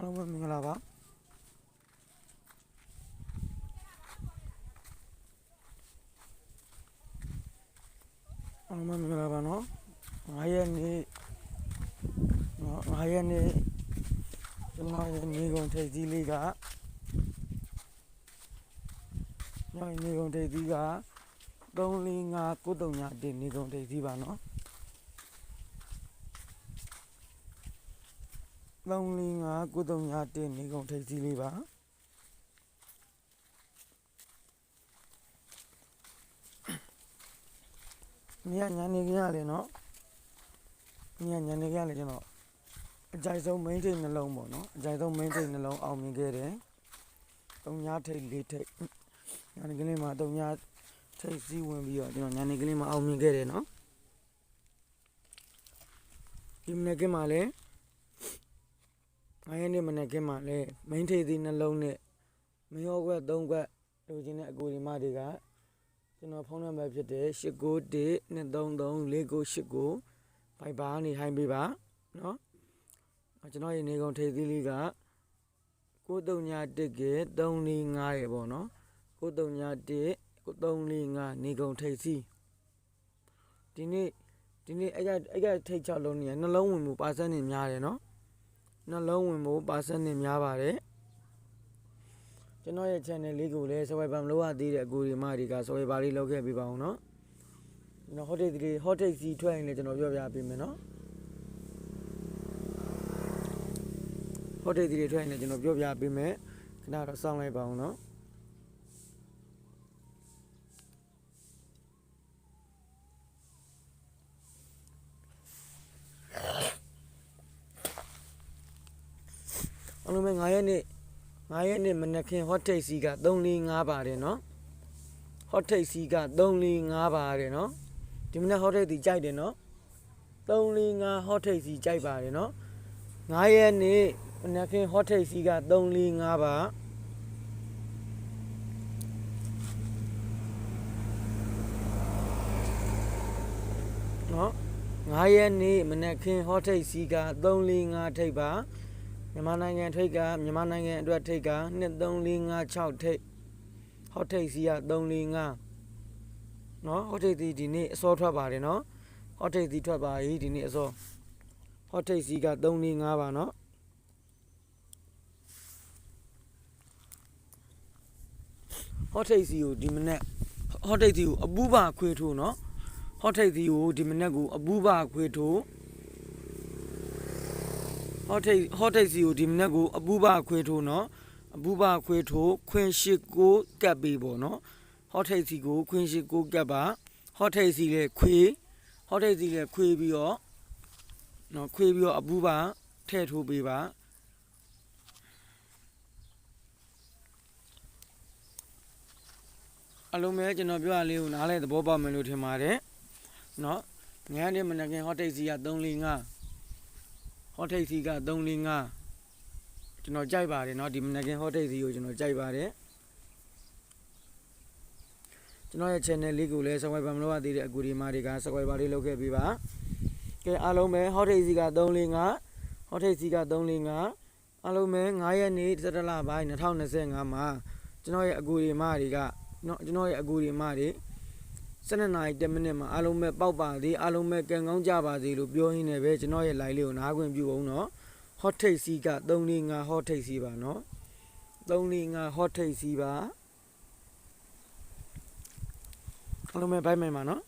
အားလုံးပဲမင်္ဂလာပါအားလုံးပဲမင်္ဂလာပါနော်9ရက်နေ့နော်9ရက်နေ့ကျွန်တော်ရဲ့နေကုန်ထိပ်သီးလေးကကျွန်တော်ရဲ့နေကုန်ထိပ်သီးက345ကုတုံညာတင်နေကုန်ထိပ်သီးပါနော် 345ကုတုံညာတင်နေကုန်ထိပ်သီးလေးပါမြညာနေကြရတယ်နော်မြညာနေကြရတယ်ကျွန်တော်အကြိုက်ဆုံး main ထိပ်နှလုံးပေါ့နော်အကြိုက်ဆုံး main ထိပ်နှလုံးအောင်မြင်ခဲ့တယ်တုံညာထိပ်လေးထိပ်ညာနေကလေးမှာတုံညာထိပ်စည်းဝင်ပြီးတော့ကျွန်တော်ညာနေကလေးမှာအောင်မြင်ခဲ့တယ်နော်ဒီမနေ့ကမှလည်း ငါးရက်နေ့မနေ့ကမှလည်း main ထိပ်သီးနှလုံးနဲ့မရောခွက်၃ခွက်လိုချင်တဲ့အကူဒီမတွေကကျွန်တော်ဖုန်းနံပါတ်ဖြစ်တဲ့891 233 4989ဘိုင်ဘာနေဟိုင်းပေးပါเนาะကျွန်တော်ရဲ့နေကုန်ထိပ်သီးလေးက9331က345ရေပေါ့เนาะ9331 345နေကုန်ထိပ်သီးဒီနေ့ဒီနေ့အဲ့ကအဲ့ကထိပ်6လုံးနေနှလုံးဝင်မှုပါစက်နေများတယ်เนาะ နှလုံးဝင်ဖို့ပါစနစ်များပါတယ်ကျွန်တော်ရဲ့ channel လေးကိုလည်း subscribe မလုပ်ရသေးတဲ့အကူဒီမတွေက subscribe လေးလုပ်ခဲ့ပေးပါအောင်နော်ကျွန်တော် hot take လေး hot take စီထွက်ရင်လည်းကျွန်တော်ပြောပြပေးမယ်နော် hot take တွေထွက်ရင်လည်းကျွန်တော်ပြောပြပေးမယ်ခဏတော့စောင့်လိုက်ပါအောင်နော် အားလုံးပဲ9ရက်နေ့9ရက်နေ့မနက်ခင်း hot take စီက345ပါတယ်နော် hot take စီက345ပါတယ်နော်ဒီမနက် hot take ဒီကြိုက်တယ်နော်345 hot take စီကြိုက်ပါတယ်နော်9ရက်နေ့မနက်ခင်း hot take စီက345ပါနော်9ရက်နေ့မနက်ခင်း hot take စီက345ထိပ်ပါ မြန်မာနိုင်ငံထိပ်ကမြန်မာနိုင်ငံအတွက်ထိပ်က2356ထိပ် hot take စီက345เนาะ hot take ဒီဒီနေ့အစောထွက်ပါတယ်เนาะ hot take ဒီထွက်ပါပြီဒီနေ့အစော hot take စီက345ပါเนาะ hot take စီကိုဒီမနေ့ hot take စီကိုအပူပါခွေထိုးเนาะ hot take စီကိုဒီမနေ့ကိုအပူပါခွေထိုး hot take hot take စီကိုဒီမနေ့ကိုအပူပါခွေထိုးเนาะအပူပါခွေထိုးခွင်ရှိကိုကပ်ပေးပေါ့เนาะ hot take စီကိုခွင်ရှိကိုကပ်ပါ hot take စီလည်းခွေ hot take စီလည်းခွေပြီးတော့เนาะခွေပြီးတော့အပူပါထည့်ထိုးပေးပါအလုံးမဲကျွန်တော်ပြောရလေးကိုနားလဲသဘောပေါက်မယ်လို့ထင်ပါတယ်เนาะငန်းတဲ့မနက်ခင်း hot take စီက 345 hot take စီက345ကျွန်တော်ကြိုက်ပါတယ်เนาะဒီမနက်ခင်း hot take စီကိုကျွန်တော်ကြိုက်ပါတယ်ကျွန်တော်ရဲ့ channel လေးကိုလည်း subscribe မလုပ်ရသေးတဲ့အကူဒီမာတွေက subscribe လေးလုပ်ခဲ့ပေးပါကဲအားလုံးပဲ hot take စီက345 hot take စီက345အားလုံးပဲ9ရက်နေ့17လပိုင်း2025မှာကျွန်တော်ရဲ့အကူဒီမာတွေကเนาะကျွန်တော်ရဲ့အကူဒီမာတွေ 12နာရီ10မိနစ်မှာအားလုံးပဲပေါက်ပါသေးအားလုံးပဲကံကောင်းကြပါစေလို့ပြောရင်းနဲ့ပဲကျွန်တော်ရဲ့ live လေးကိုနားခွင့်ပြုအောင်နော် hot take စီက345 hot take စီပါနော်345 hot take စီပါအားလုံးပဲဘိုက်မယ်ပါနော်